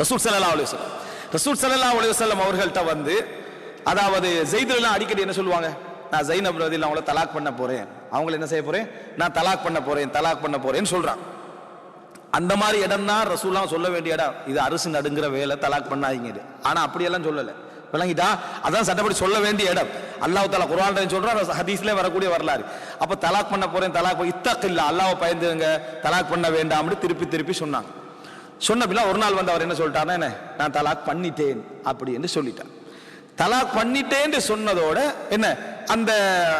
ரசூல் சல்லா அலைஹி ரசூல் சல்லா அலைஹி வஸல்லம் அவர்கள்ட்ட வந்து அதாவது ஜெயிதுலாம் அடிக்கடி என்ன சொல்லுவாங்க? நான் ஜைனப் ரதியில் அவங்கள தலாக் பண்ண போறேன். அவங்கள என்ன செய்ய போறேன்? நான் தலாக் பண்ண போறேன் தலாக் பண்ண போறேன்னு சொல்றான். அந்த மாதிரி இடம் தான் ரசூலாம் சொல்ல வேண்டிய இடம். இது அரசு நடுங்கிற வேலை தலாக் பண்ணாதீங்க ஆனா அப்படியெல்லாம் சொல்லலை. விளங்கிட்டா? அதான் சட்டப்படி சொல்ல வேண்டிய இடம். அல்லாஹ் தாலா குரான் சொல்றான் ஹதீஸ்ல வரக்கூடிய வரலாறு. அப்ப தலாக் பண்ண போறேன் தலாக் இத்தக்கு இல்லை அல்லாவை பயந்துங்க தலாக் பண்ண வேண்டாம்னு திருப்பி திருப்பி சொன்னாங்க. சொன்ன ஒரு நாள் வந்து அவர் என்ன சொல்லிட்டாருன்னா என்ன நான் தலாக் பண்ணிட்டேன் அப்படின்னு சொல்லிட்டார். தலாக் பண்ணிட்டேன்னு சொன்னதோட என்ன அந்த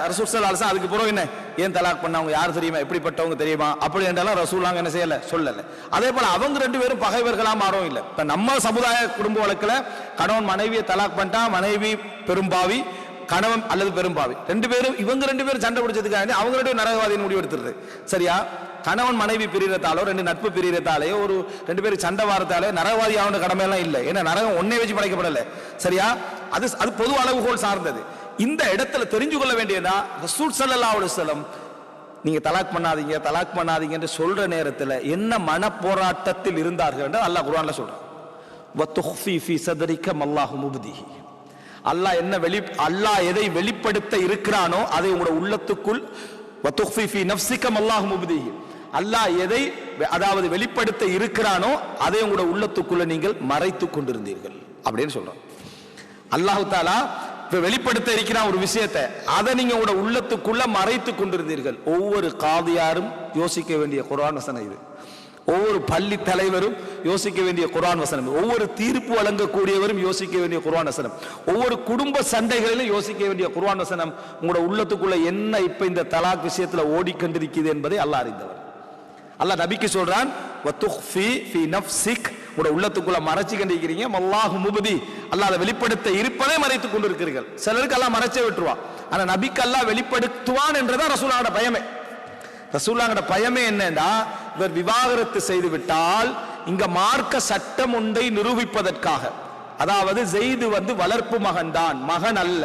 ரசூல் அலசா அதுக்கு பிறகு என்ன ஏன் தலாக் பண்ணவங்க யார் தெரியுமா? எப்படிப்பட்டவங்க தெரியுமா? அப்படி என்றெல்லாம் ரசூலாங்க என்ன செய்யல சொல்லல. அதே போல அவங்க ரெண்டு பேரும் பகைவர்களா மாறவும் இல்லை. இப்ப நம்ம சமுதாய குடும்ப வழக்குல கணவன் மனைவியை தலாக் பண்ணிட்டா மனைவி பெரும்பாவி கணவன் அல்லது பெரும்பாவி ரெண்டு பேரும் இவங்க ரெண்டு பேரும் சண்டை பிடிச்சதுக்காக அவங்க ரெண்டு பேரும் முடிவு எடுத்துருது சரியா? கணவன் மனைவி பிரியறதாலோ ரெண்டு நட்பு பிரியறதாலேயோ ஒரு ரெண்டு பேரும் சண்டை வாரத்தாலே நரகவாதி ஆகணும் கடமையெல்லாம் இல்லை. ஏன்னா நரகம் ஒன்னே வச்சு படைக்கப்படல. சரியா? அது அது பொது அளவுகோல் சார்ந்தது. இந்த இடத்துல தெரிஞ்சு கொள்ள வேண்டியதா ரசூல் சல்லா அலைஹி செலம் நீங்க தலாக் பண்ணாதீங்க தலாக் பண்ணாதீங்க என்று சொல்ற நேரத்தில் என்ன மன போராட்டத்தில் இருந்தார்கள் என்று அல்லாஹ் குரான்ல சொல்றான். சதரிக்க அல்லாஹ் என்ன வெளி அல்லாஹ் எதை வெளிப்படுத்த இருக்கிறானோ அதை உங்களோட உள்ளத்துக்குள் வத்துஃபி ஃபீ நஃப்ஸிக அல்லாஹ் எதை வெ- அதாவது வெளிப்படுத்த இருக்கிறானோ அதை உங்களோட உள்ளத்துக்குள்ள நீங்கள் மறைத்துக் கொண்டிருந்தீர்கள் அப்படின்னு சொல்றோம். அல்லாஹு தாலா இப்ப வெளிப்படுத்த இருக்கிறான் ஒரு விஷயத்தை அதை நீங்க உங்களோட உள்ளத்துக்குள்ள மறைத்து கொண்டிருந்தீர்கள். ஒவ்வொரு காதியாரும் யோசிக்க வேண்டிய குரான் வசனம் இது. ஒவ்வொரு பள்ளி தலைவரும் யோசிக்க வேண்டிய குரான் வசனம் ஒவ்வொரு தீர்ப்பு வழங்கக்கூடியவரும் யோசிக்க வேண்டிய குரான் வசனம். ஒவ்வொரு குடும்ப சண்டைகளிலும் யோசிக்க வேண்டிய குரான் வசனம் உங்களோட உள்ளத்துக்குள்ள என்ன இப்ப இந்த தலாக் விஷயத்துல ஓடிக்கொண்டிருக்கிறது என்பதை அல்லாஹ் அறிந்தவர். அல்லாஹ் நபிக்கு சொல்றான் வத்துஃபி ஃபி நஃப்ஸிக். உங்களோட உள்ளத்துக்குள்ள மறைச்சு கண்டிருக்கிறீங்க. அல்லாஹ் முபதி. அல்லாஹ் அதை வெளிப்படுத்த இருப்பதை மறைத்துக் கொண்டிருக்கிறீர்கள். சிலருக்கு எல்லாம் மறைச்சே விட்டுருவான் ஆனா நபிக்கு அல்லாஹ் வெளிப்படுத்துவான் என்றதான் ரசூலாவோட பயமே. ரசூலாங்கட பயமே என்னன்னா இவர் விவாகரத்து செய்து விட்டால் இங்க மார்க்க சட்டம் ஒன்றை நிரூபிப்பதற்காக. அதாவது ஜெய்து வந்து வளர்ப்பு மகன்தான் மகன் அல்ல.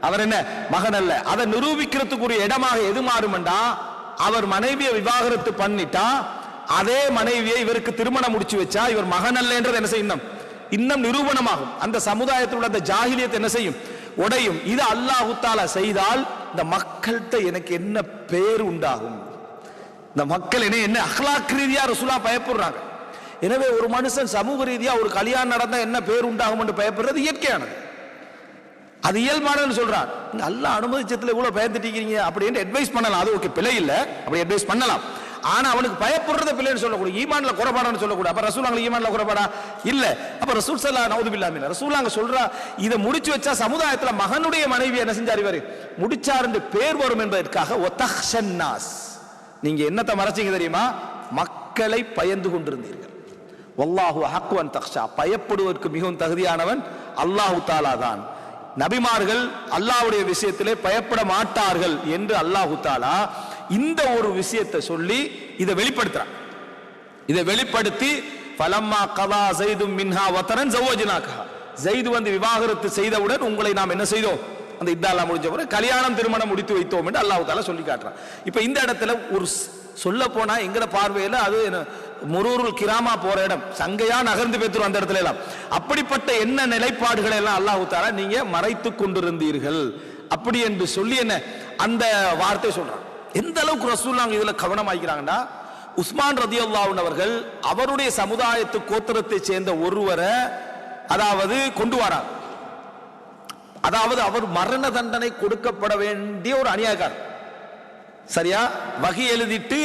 அவர் என்ன? மகன் அல்ல. அதை நிரூபிக்கிறதுக்குரிய இடமாக எது மாறுமெண்டா? அவர் மனைவியை விவாகரத்து பண்ணிட்டா அதே மனைவியை இவருக்கு திருமணம் முடிச்சு வச்சா இவர் மகன் அல்லன்றது என்ன செய்யும்? இன்னும். நிரூபணமாகும். அந்த சமுதாயத்தில் உள்ள அந்த ஜாகிலியத்தை என்ன செய்யும்? உடையும். இது அல்லாஹு தாலா செய்தால் இந்த மக்கள்கிட்ட எனக்கு என்ன பேர் உண்டாகும்? இந்த மக்கள் என்ன என்ன அஹ்லாக் ரீதியா ரசூலா பயப்படுறாங்க? எனவே ஒரு மனுஷன் சமூக ரீதியா ஒரு கல்யாணம் நடந்தா என்ன பேர் உண்டாகும் என்று பயப்படுறது இயற்கையானது. அது இயல்பானதுன்னு சொல்றார். நீங்க அல்ல அனுமதிச்சத்துல இவ்வளவு பயந்துட்டீங்க அப்படின்னு அட்வைஸ் பண்ணலாம். அது ஓகே பிழை இல்ல. அப்படி அட்வைஸ் பண்ணலாம். ஆனா அவனுக்கு பயப்படுறத பிள்ளைன்னு சொல்லக்கூடாது. ஈமான்ல குறைபாடான்னு சொல்லக்கூடாது. அப்ப ரசூலாங்க ஈமான்ல குறைபாடா? இல்ல. அப்ப ரசூல் சல்லா நவுது பில்லாமின் ரசூலாங்க சொல்றா இதை முடிச்சு வச்சா சமுதாயத்துல மகனுடைய மனைவி என்ன செஞ்சார் இவரு? முடிச்சார் என்று பேர் வரும் என்பதற்காக ஒத்தஹ்ஷன்னாஸ் நீங்க என்னத்தை மறைச்சீங்க தெரியுமா? மக்களை பயந்து கொண்டிருந்தீர்கள். வல்லாஹு ஹக்குவன் தக்ஷா பயப்படுவதற்கு மிகவும் தகுதியானவன் அல்லாஹு தாலா தான். நபிமார்கள் அல்லாஹ்வுடைய விஷயத்திலே பயப்பட மாட்டார்கள் என்று அல்லாஹு தாலா இந்த ஒரு விஷயத்தை சொல்லி இதை வெளிப்படுத்துறான். இதை வெளிப்படுத்தி பலம்மா கதா செய்தும் மின்ஹா வத்தரன் ஜவோஜினாக்கா ஜெயிது வந்து விவாகரத்து செய்தவுடன் உங்களை நாம் என்ன செய்தோம்? அந்த இத்தாலாம் முடிஞ்ச பிறகு கல்யாணம் திருமணம் முடித்து வைத்தோம் என்று அல்லாஹு தாலா சொல்லி காட்டுறான். இப்போ இந்த இடத்துல ஒரு சொல்ல போனா எங்கட பார்வையில் அது என்ன, முரூருல் கிராமா போற இடம். சங்கையா நகர்ந்து பேத்துரும் அந்த இடத்துல எல்லாம். அப்படிப்பட்ட என்ன நிலைப்பாடுகளை எல்லாம் அல்லாஹு தாரா நீங்க மறைத்து கொண்டிருந்தீர்கள். அப்படி என்று சொல்லி என்ன அந்த வார்த்தை சொல்றான். எந்த அளவுக்கு ரசூல்லாங்க இதுல கவனமாக்கிறாங்கன்னா உஸ்மான் ரதியுல்லாஹு அவர்கள் அவருடைய சமுதாயத்து கோத்திரத்தை சேர்ந்த ஒருவரை அதாவது கொண்டு வராங்க. அதாவது அவர் மரண தண்டனை கொடுக்கப்பட வேண்டிய ஒரு அநியாயக்காரர். சரியா? வகை எழுதிட்டு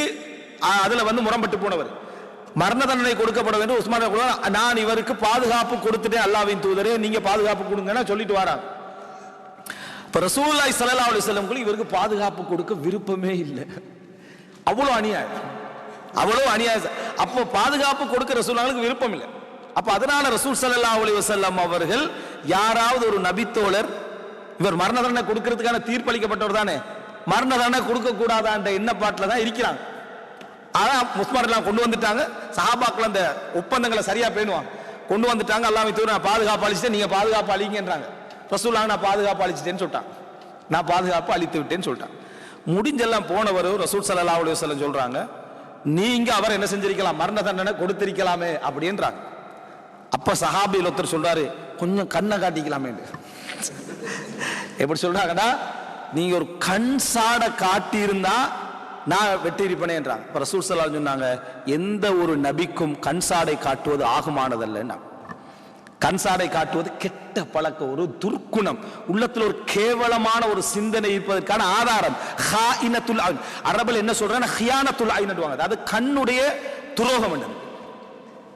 அதுல வந்து முரம்பட்டு போனவர். மரண தண்டனை கொடுக்கப்பட வேண்டும் உஸ்மான் ரலியல்லாஹு நான் இவருக்கு பாதுகாப்பு கொடுத்துட்டேன் அல்லாவின் தூதரே நீங்க பாதுகாப்பு கொடுங்கன்னா சொல்லிட்டு வராங்க இப்ப ரசூலுல்லாஹி ஸல்லல்லாஹு அலைஹி வஸல்லம் இவருக்கு பாதுகாப்பு கொடுக்க விருப்பமே இல்லை. அவ்வளோ அநியாயம். அவ்வளோ அநியாயம். அப்போ பாதுகாப்பு கொடுக்க ரசூல்லாங்களுக்கு விருப்பம் இல்லை. அப்போ அதனால ரசூல் ஸல்லல்லாஹு அலி வசல்லம் அவர்கள் யாராவது ஒரு நபித்தோழர் இவர் மரண தண்டனை கொடுக்கறதுக்கான தீர்ப்பளிக்கப்பட்டவர் தானே? மரண தண்டனை கொடுக்க கூடாதான்ற எண்ணப்பாட்டில் தான் இருக்கிறாங்க. அதான் முஸ்மார் கொண்டு வந்துட்டாங்க. சஹாபாக்கள் அந்த ஒப்பந்தங்களை சரியா பேணுவாங்க. கொண்டு வந்துட்டாங்க எல்லாமே தூரம் நான் பாதுகாப்பு அழிச்சிட்டேன் நீங்க பாதுகாப்பு அழிங்கன்றாங்க ரசூலாங்க நான் பாதுகாப்பு அழிச்சிட்டேன்னு சொல்லிட்டான். நான் பாதுகாப்பு அழித்து விட்டேன்னு சொல்லிட்டான். முடிஞ்செல்லாம் போனவர் ரசூல் சல்லா அலைஹி வஸல்லம் சொல்றாங்க நீங்க அவர் என்ன செஞ்சிருக்கலாம்? மரண தண்டனை கொடுத்திருக்கலாமே அப்படின்றாங்க. அப்ப சஹாபியில் ஒருத்தர் சொல்றாரு கொஞ்சம் கண்ணை காட்டிக்கலாமே எப்படி சொல்றாங்கடா நீங்க ஒரு கண் சாடை காட்டியிருந்தா நான் வெற்றி இருப்பேனேன்றாங்க இப்ப ரசூல் ஸல்லல்லாஹு சொன்னாங்க எந்த ஒரு நபிக்கும் கண் சாடை காட்டுவது ஆகுமானதல்ல கண் சாடை காட்டுவது கெட்ட பழக்கம் ஒரு துர்க்குணம். உள்ளத்துல ஒரு கேவலமான ஒரு சிந்தனை இருப்பதற்கான ஆதாரம். ஹாயினத்துல் அரபில் என்ன சொல்றாங்க ஹியானத்துல் ஐன்னுவாங்க அதாவது கண்ணுடைய துரோகம் என்னது?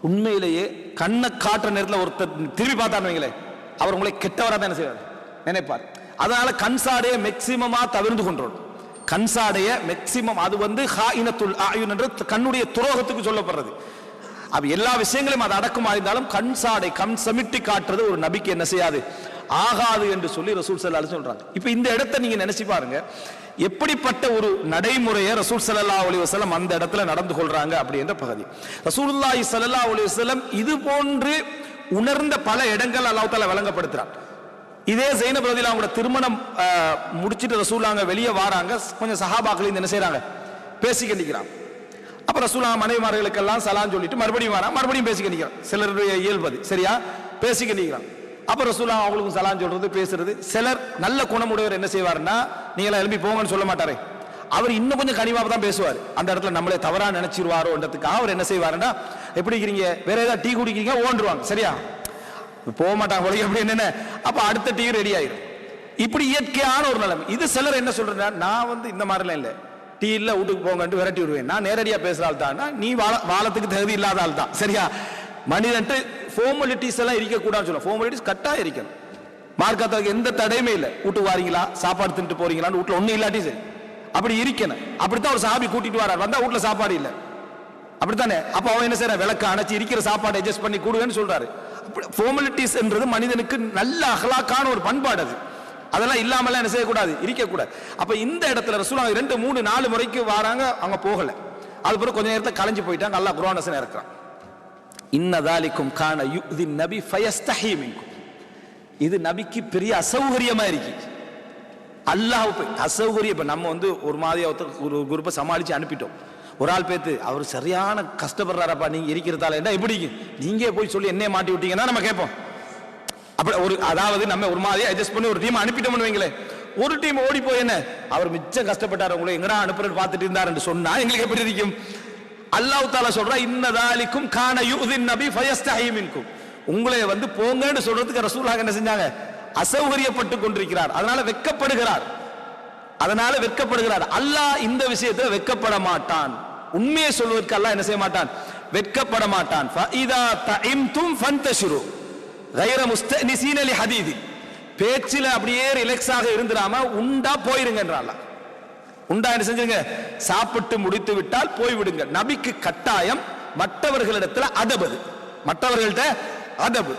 உண்மையிலேயே கண்ணை காட்டுற நேரத்தில் ஒருத்தர் திரும்பி பார்த்தான்னு வைங்களேன் அவர் உங்களை கெட்டவராக தான் என்ன செய்வார்? நினைப்பார். அதனால கண் சாடையை மேக்சிமமா தவிர்த்து கொண்டோம் கன்சாடைய மேக்சிமம் அது வந்து ஹாயினத்துல் ஆயுன் என்று கண்ணுடைய துரோகத்துக்கு சொல்லப்படுறது. அப்ப எல்லா விஷயங்களையும் அது அடக்கமா இருந்தாலும் கண் சாடை கண் சமிட்டி காட்டுறது ஒரு நபிக்கு என்ன செய்யாது? ஆகாது என்று சொல்லி ரசூல் சல்லா சொல்றாங்க. இப்ப இந்த இடத்த நீங்க நினைச்சு பாருங்க. எப்படிப்பட்ட ஒரு நடைமுறையை ரசூல் சல்லா அலி வசலம் அந்த இடத்துல நடந்து கொள்றாங்க அப்படின்ற பகுதி. ரசூல்லாஹி சல்லா அலி வசலம் இது போன்று உணர்ந்த பல இடங்கள் அல்லாஹால தாலா இதே ஜெயினப் ரதியில் அவங்களோட திருமணம் முடிச்சுட்டு முடிச்சிட்டு ரசூலாங்க வெளியே வாராங்க. கொஞ்சம் சஹாபாக்கள் இந்த என்ன செய்கிறாங்க பேசிக்க நிற்கிறாங்க அப்ப ரசூலாங்க மனைவிமார்களுக்கெல்லாம் சலான் சொல்லிட்டு மறுபடியும் வரான். மறுபடியும் பேசிக்க நிற்கிறான் சிலருடைய இயல்பது. சரியா? பேசிக்க நிற்கிறான் அப்ப ரசூலா அவங்களுக்கும் சலான் சொல்றது பேசுறது. சிலர் நல்ல குணமுடையவர் என்ன செய்வாருன்னா நீங்களா எழுப்பி போங்கன்னு சொல்ல மாட்டாரே. அவர் இன்னும் கொஞ்சம் கனிவாக தான் பேசுவார். அந்த இடத்துல நம்மளே தவறா நினைச்சிருவாரோன்றதுக்காக அவர் என்ன செய்வாருன்னா எப்படி இருக்கிறீங்க வேற ஏதாவது டீ குடிக்கிறீங்க? ஓண்டுருவாங்க சரியா? போக மாட்டாங்க உலகம் அப்படி என்னென்ன? அப்ப அடுத்த டீ ரெடி ஆயிரும். இப்படி இயற்கையான ஒரு நிலைமை. இது சிலர் என்ன சொல்றா நான் வந்து இந்த மாதிரிலாம் இல்லை. டீ இல்ல வீட்டுக்கு போங்கன்ட்டு விரட்டி விடுவேன். நான் நேரடியா பேசுற ஆள் தான். நீ வாழ வாழத்துக்கு தகுதி இல்லாத ஆள் தான். சரியா? மனிதன்ட்டு ஃபார்மாலிட்டிஸ் எல்லாம் இருக்கக்கூடாதுன்னு சொல்லுவோம் ஃபார்மாலிட்டிஸ் கட்டாயம் இருக்கணும். மார்க்கத்துக்கு எந்த தடையுமே இல்லை. வீட்டுக்கு வாரீங்களா? சாப்பாடு தின்ட்டு போறீங்களான்னு வீட்டுல ஒன்றும் இல்லாட்டி சரி. அப்படி இருக்கணும். அப்படித்தான் ஒரு சாபி கூட்டிட்டு வரார். வந்தா வீட்டுல சாப்பாடு இல்லை. அப்படித்தானே? அப்ப அவன் என்ன செய்யறான் விளக்கு அணைச்சு இருக்கிற சாப்பாடு அட்ஜஸ்ட் பண்ணி கொடுங்கன்னு சொல்றாரு. ஃபார்மாலிட்டிஸ் என்றது மனிதனுக்கு நல்ல அகலாக்கான ஒரு பண்பாடு அது. அதெல்லாம் இல்லாமலாம் என்ன செய்யக்கூடாது? இருக்கக்கூடாது. அப்போ இந்த இடத்துல ரசூலா ரெண்டு மூணு நாலு முறைக்கு வராங்க அவங்க போகல. அது பிறகு கொஞ்ச நேரத்தை கலைஞ்சு போயிட்டாங்க. அல்லாஹ் குரோனசன் இருக்கிறான் இன்னதாலிக்கும் காண யுதி நபி ஃபயஸ்தஹிமிக்கும் இது நபிக்கு பெரிய அசௌகரியமா இருக்கு. அல்லாஹ் அசௌகரியம் இப்போ நம்ம வந்து ஒரு மாதிரி ஒருத்தர் ஒரு குரூப்பை சமாளித்து அனுப்பிட்டோம். ஒரு ஆள் பேத்து அவர் சரியான கஷ்டப்படுறாரப்பா நீங்க இருக்கிறதால. என்ன எப்படி நீங்க போய் சொல்லி என்னைய மாட்டி விட்டீங்கன்னா நம்ம கேட்போம். அப்படி ஒரு அதாவது நம்ம ஒரு மாதிரி அட்ஜஸ்ட் பண்ணி ஒரு டீம் அனுப்பிட்டோம்னு வைங்களேன். ஒரு டீம் ஓடி போய் என்ன? அவர் மிச்சம் கஷ்டப்பட்டார் உங்களை எங்கடா அனுப்புறது பார்த்துட்டு இருந்தாருன்னு சொன்னா எங்களுக்கு எப்படி இருக்கும் அல்லாஹ் தாலா சொல்றா இன்னதாலிக்கும் கான யூதின் நபி ஃபயஸ்தஹிமின்கும் உங்களை வந்து போங்கன்னு சொல்றதுக்கு ரசூலாக என்ன செஞ்சாங்க? அசௌகரியப்பட்டு கொண்டிருக்கிறார். அதனால வெட்கப்படுகிறார் அதனால வெட்கப்படுகிறார் அல்லாஹ் இந்த விஷயத்துல வெட்கப்பட மாட்டான். உண்மையை சொல்வதற்கு அல்லாஹ் என்ன செய்ய மாட்டான்? வெட்கப்பட மாட்டான். ஃபஇதா தஇம்தும் ஃபந்தஷிரு. கைர முஸ்தனிசீன லி ஹதீதி பேச்சில் அப்படியே ரிலாக்ஸாக இருந்துடாம உண்டா போயிருங்கன்றான் உண்டா என்ன செஞ்சுங்க சாப்பிட்டு முடித்து விட்டால் போய்விடுங்க நபிக்கு கட்டாயம் மற்றவர்களிடத்துல அதபது மற்றவர்கள்ட்ட அதபு.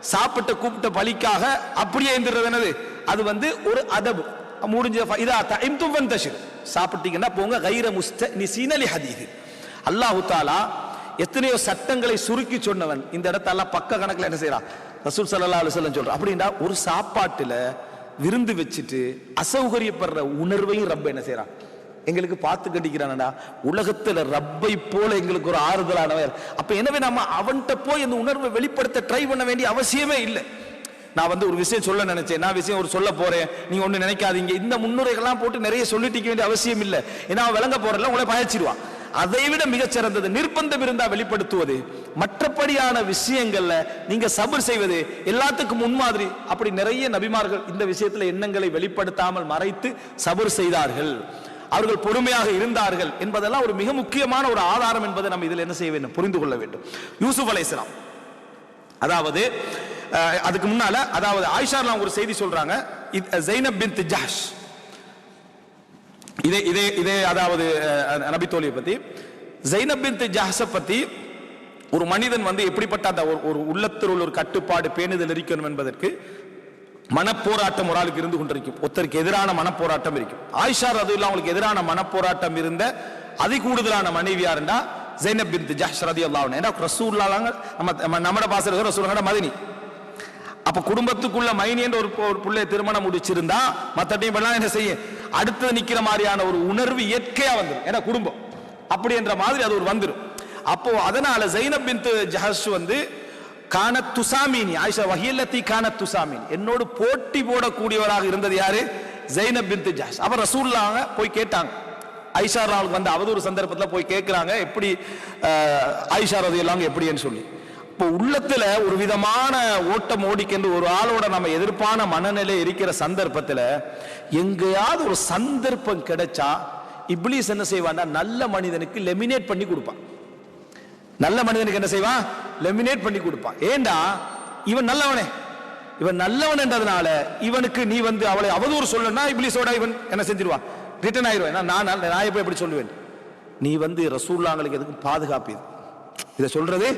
சாப்பிட்ட கூப்பிட்ட பலிக்காக அப்படியே இருந்துறது என்னது? அது வந்து ஒரு அதபு. முடிஞ்ச ஃப- இதா தைம்தும் ஃபந்தஷிர். சாப்பிட்டீங்கன்னா போங்க கைர முஸ்த லி ஹதீதி அல்லாஹு தாலா எத்தனையோ சட்டங்களை சுருக்கி சொன்னவன். இந்த இடத்தெல்லாம் பக்க கணக்குல என்ன செய்யறான் ரசூல் சல்லா அலுவலம் சொல்றான். அப்படின்னா ஒரு சாப்பாட்டுல விருந்து வச்சுட்டு அசௌகரியப்படுற உணர்வையும் ரப்ப என்ன செய்யறான் எங்களுக்கு பார்த்து கட்டிக்கிறானடா உலகத்துல ரப்பை போல எங்களுக்கு ஒரு ஆறுதலானவர். அப்ப எனவே நம்ம அவன்கிட்ட போய் அந்த உணர்வை வெளிப்படுத்த ட்ரை பண்ண வேண்டிய அவசியமே இல்லை. நான் வந்து ஒரு விஷயம் சொல்ல நினைச்சேன். நான் விஷயம் ஒரு சொல்ல போறேன். நீங்க ஒண்ணு நினைக்காதீங்க. இந்த முன்னுரைகள்லாம் போட்டு நிறைய சொல்லிட்டு வேண்டிய அவசியம் இல்லை. ஏன்னா அவன் விளங்க போறல உங்களை பயச்சிருவான். அதை விட மிகச்சிறந்தது நிர்பந்தம் இருந்தா வெளிப்படுத்துவது. மற்றபடியான விஷயங்கள்ல நீங்க சபர் செய்வது எல்லாத்துக்கும் முன்மாதிரி அப்படி நிறைய நபிமார்கள் இந்த விஷயத்துல எண்ணங்களை வெளிப்படுத்தாமல் மறைத்து சபர் செய்தார்கள். அவர்கள் பொறுமையாக இருந்தார்கள் என்பதெல்லாம் ஒரு மிக முக்கியமான ஒரு ஆதாரம் என்பதை நம்ம இதில் என்ன செய்ய வேண்டும்? புரிந்து கொள்ள வேண்டும். யூசுப் அலைஹிஸ்ஸலாம் அதாவது அதுக்கு முன்னால அதாவது ஆயிஷாலாம் ஒரு செய்தி சொல்றாங்க. ஜைனப் பின் ஜஹஷ். இதே இதே இதே அதாவது அஹ், நபி தோழியை பத்தி. ஜைனப் பின் பத்தி ஒரு மனிதன் வந்து எப்படிப்பட்ட அந்த ஒரு- ஒரு உள்ளத்தில் ஒரு கட்டுப்பாடு பேணுதல் இருக்கணும் என்பதற்கு மனப்போராட்டம் ஒரு ஆளுக்கு இருந்து கொண்டிருக்கும். ஒருத்தருக்கு எதிரான மனப்போராட்டம் இருக்கும். ஆயிஷா இல்லாம அவங்களுக்கு எதிரான மனப்போராட்டம் இருந்த அதி கூடுதலான மனைவியா இருந்தா ஜைனப் பின் ஜஹஷ் ரதியல்லாஹு அன்ஹா. ஏன்னா ரசூல்லாங்க நம்ம நம்ம நம்மட பாசறது ரசூலுல்லாஹ் மதினி அப்ப குடும்பத்துக்குள்ள மைனி என்ற ஒரு ஒரு பிள்ளை திருமணம் முடிச்சிருந்தா மற்றபடியும் எல்லாம் என்ன செய்யும்? அடுத்து நிக்கிற மாதிரியான ஒரு உணர்வு இயற்கையா வந்துடும் ஏன்னா குடும்பம். அப்படி என்ற மாதிரி அது ஒரு வந்துடும் அப்போ அதனால ஜைனப் பின் ஜஹஸ் வந்து கானத் துசாமீனி. ஆயிஷா வஹியல்லத்தி கானத் துசாமீன். என்னோடு போட்டி போடக்கூடியவராக இருந்தது யாரு? ஜைனப் பின்த் ஜஹஸ் அவர் ரசூல்லாங்க போய் கேட்டாங்க. ஐஷா ராவுக்கு வந்த அவதூறு சந்தர்ப்பத்தில் போய் கேட்குறாங்க எப்படி ஐஷா ரதி எல்லாம் எப்படின்னு சொல்லி. இப்போ உள்ளத்துல ஒரு விதமான ஓட்டம் ஓடிக்கென்று ஒரு ஆளோட நம்ம எதிர்ப்பான மனநிலை இருக்கிற சந்தர்ப்பத்தில் எங்கேயாவது ஒரு சந்தர்ப்பம் கிடைச்சா இப்ளீஸ் என்ன செய்வான்னா நல்ல மனிதனுக்கு லெமினேட் பண்ணி கொடுப்பான். நல்ல மனிதனுக்கு என்ன செய்வான்? லெமினேட் பண்ணி கொடுப்பான். ஏண்டா? இவன் நல்லவனே. இவன் நல்லவன் என்றதுனால இவனுக்கு நீ வந்து அவளை அவதூறு சொல்லணும்னா இப்ளீஸோட இவன் என்ன செஞ்சிருவான்? ரிட்டர்ன் ஆயிடுவேன் நான் நான் எப்ப எப்படி சொல்லுவேன்? நீ வந்து ரசூல்லாங்களுக்கு எதுக்கும் பாதுகாப்பு இது. இதை சொல்றது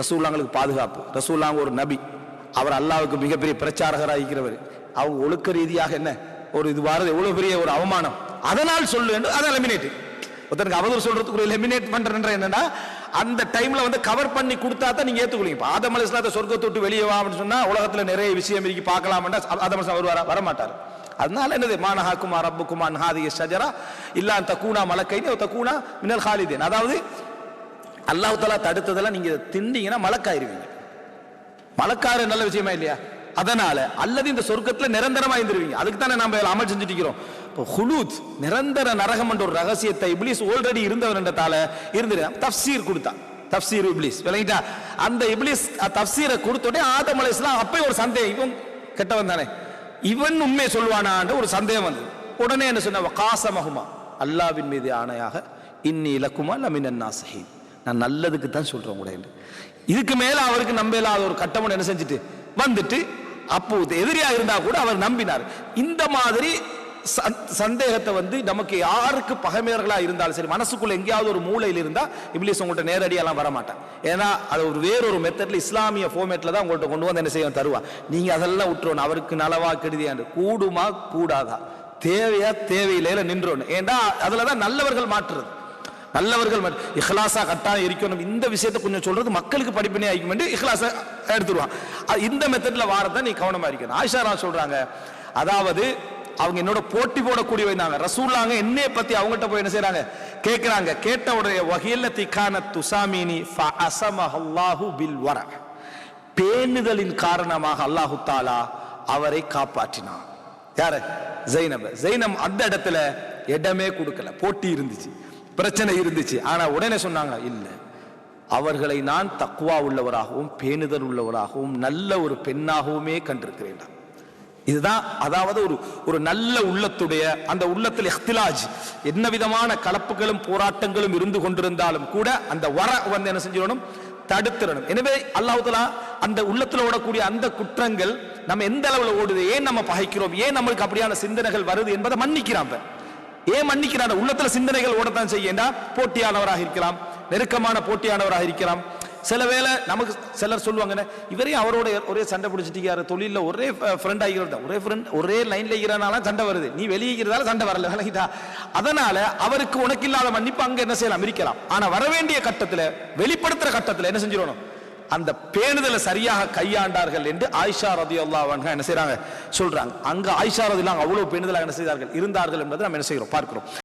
ரசூல்லாங்களுக்கு பாதுகாப்பு. ரசூல்லாங்க ஒரு நபி. அவர் அல்லாவுக்கு மிகப்பெரிய பிரச்சாரகராக இருக்கிறவர். அவங்க ஒழுக்க ரீதியாக என்ன? ஒரு இது வாரது எவ்வளவு பெரிய ஒரு அவமானம். அதனால் சொல்லு என்று அதை எலிமினேட் ஒருத்தனுக்கு அவதூறு சொல்றதுக்கு ஒரு எலிமினேட் பண்றேன்ற என்னன்னா அந்த டைம்ல வந்து கவர் பண்ணி கொடுத்தா தான் நீங்க ஏத்துக்குவீங்க இப்ப ஆதம் அலிஸ்லாத்தை சொர்க்கத்தை விட்டு வெளியே வா அப்படின்னு சொன்னா உலகத்துல நிறைய விஷயம் இருக்கு பார்க்கலாம்னா ஆதம் அலிஸ்லாம் வருவாரா? வர மாட்டார் அதனால என்னது? மானஹாக்குமா குமார் ஹாதிய ஷஜரா இல்லா தக்கூனா மலக்கைன்னு தக்கூனா மின்னல் ஹாலிதேன். அதாவது அல்லாஹ் தாலா தடுத்ததெல்லாம் நீங்க திண்டீங்கன்னா மலக்காயிருவீங்க. மலக்காரு நல்ல விஷயமா இல்லையா? அதனால அல்லது இந்த சொர்க்கத்துல நிரந்தரமா இருந்துருவீங்க. அதுக்கு தானே நம்ம அமல் செஞ்சுட்டு இருக்கிறோம் இப்போ ஹுலூத் நிரந்தர நரகம் என்ற ஒரு ரகசியத்தை இப்ளீஸ் ஆல்ரெடி இருந்தவர் என்றதால இருந்துரு. தப்சீர் கொடுத்தான் தப்சீர் இப்ளீஸ் விளங்கிட்டா? அந்த இப்ளீஸ் தப்சீரை கொடுத்த உடனே ஆதம் அலைஹிஸ்ஸலாம் அப்பயே ஒரு சந்தேகம். இவன் கெட்டவன் தானே. இவன் உண்மை சொல்வானான்ற ஒரு சந்தேகம் வந்தது. உடனே என்ன சொன்ன? காசமகுமா அல்லாவின் மீது ஆணையாக இன்னி இலக்குமா லமினன் நாசஹீன். நான் நல்லதுக்கு தான் சொல்றேன் கூட என்று. இதுக்கு மேல அவருக்கு நம்பலாத ஒரு கட்டம் என்ன செஞ்சுட்டு வந்துட்டு அப்போ எதிரியா இருந்தா கூட அவர் நம்பினார். இந்த மாதிரி சந்- சந்தேகத்தை வந்து நமக்கு யாருக்கு பகைமையர்களா இருந்தாலும் சரி மனசுக்குள்ள எங்கேயாவது ஒரு மூலையில் இருந்தா இப்ளீஸ் உங்கள்கிட்ட நேரடியெல்லாம் வரமாட்டேன். ஏன்னா அது ஒரு வேறொரு மெத்தட்ல இஸ்லாமிய ஃபார்மேட்ல தான் உங்கள்கிட்ட கொண்டு வந்து என்ன செய்ய தருவா. நீங்க அதெல்லாம் விட்டுறணும் அவருக்கு நலவா கெடுதியாண்டு கூடுமா கூடாதா? தேவையா தேவையில்லையில நின்றோன்னு. ஏன்னா அதுல தான் நல்லவர்கள் மாற்றுறது. நல்லவர்கள் இஹ்லாசா கட்டாயம் இருக்கணும். இந்த விஷயத்தை கொஞ்சம் சொல்றது மக்களுக்கு படிப்பினை ஆகிக்கும் வேண்டி இஹ்லாசா எடுத்துருவான். இந்த மெத்தட்ல வாரத்தை நீ கவனமா இருக்கணும். ஆயிஷாரா சொல்றாங்க அதாவது அவங்க என்னோட போட்டி போடக்கூடிய வந்தாங்க ரசூல்லாங்க என்னைய பத்தி அவங்ககிட்ட போய் என்ன செய்றாங்க? கேட்கிறாங்க கேட்ட உடைய வகையில திக்கான துசாமினி அசமஹல்லாஹு பில் வர பேணுதலின் காரணமாக அல்லாஹு தாலா அவரை காப்பாற்றினான். யாரு? ஜைனப. ஜெயினம் அந்த இடத்துல இடமே கொடுக்கல. போட்டி இருந்துச்சு. பிரச்சனை இருந்துச்சு. ஆனா உடனே சொன்னாங்க இல்லை. அவர்களை நான் தக்குவா உள்ளவராகவும் பேணுதல் உள்ளவராகவும் நல்ல ஒரு பெண்ணாகவுமே கண்டிருக்கிறேன். இதுதான் அதாவது ஒரு ஒரு நல்ல உள்ளத்துடைய அந்த உள்ளத்தில் எஹ்திலாஜ் என்ன விதமான கலப்புகளும் போராட்டங்களும் இருந்து கொண்டிருந்தாலும் கூட அந்த வர வந்து என்ன செஞ்சிடணும்? தடுத்துடணும். எனவே அல்லாஹ் அந்த உள்ளத்தில் ஓடக்கூடிய அந்த குற்றங்கள் நம்ம எந்த அளவில் ஓடுது ஏன் நம்ம பகைக்கிறோம் ஏன் நம்மளுக்கு அப்படியான சிந்தனைகள் வருது என்பதை மன்னிக்கிறான் ஏன் மன்னிக்கிறான் உள்ளத்துல சிந்தனைகள் ஓடத்தான் செய்யண்டா போட்டியானவராக இருக்கலாம். நெருக்கமான போட்டியானவராக இருக்கலாம். சில வேளை நமக்கு சிலர் சொல்லுவாங்க இவரையும் அவரோட ஒரே சண்டை பிடிச்சிட்டு தொழிலில் ஒரே ஃப்ரெண்ட் ஆகிறதா ஒரே ஃப்ரெண்ட் ஒரே லைன்ல இருக்கிறனால சண்டை வருது. நீ வெளியிக்கிறதால சண்டை வரல. விலகிட்டா அதனால அவருக்கு உனக்கு இல்லாத மன்னிப்பு அங்க என்ன செய்யலாம்? இருக்கலாம் ஆனா வர வேண்டிய கட்டத்தில் வெளிப்படுத்துற கட்டத்தில் என்ன செஞ்சிடணும் அந்த பேணுதலை சரியாக கையாண்டார்கள் என்று ஆயிஷா ரதி என்ன செய்றாங்க சொல்றாங்க. அங்க ஆயிஷா ரதி அவ்வளவு பேணுதலாக என்ன செய்தார்கள்? இருந்தார்கள் என்பதை நம்ம என்ன செய்கிறோம்? பார்க்கிறோம்.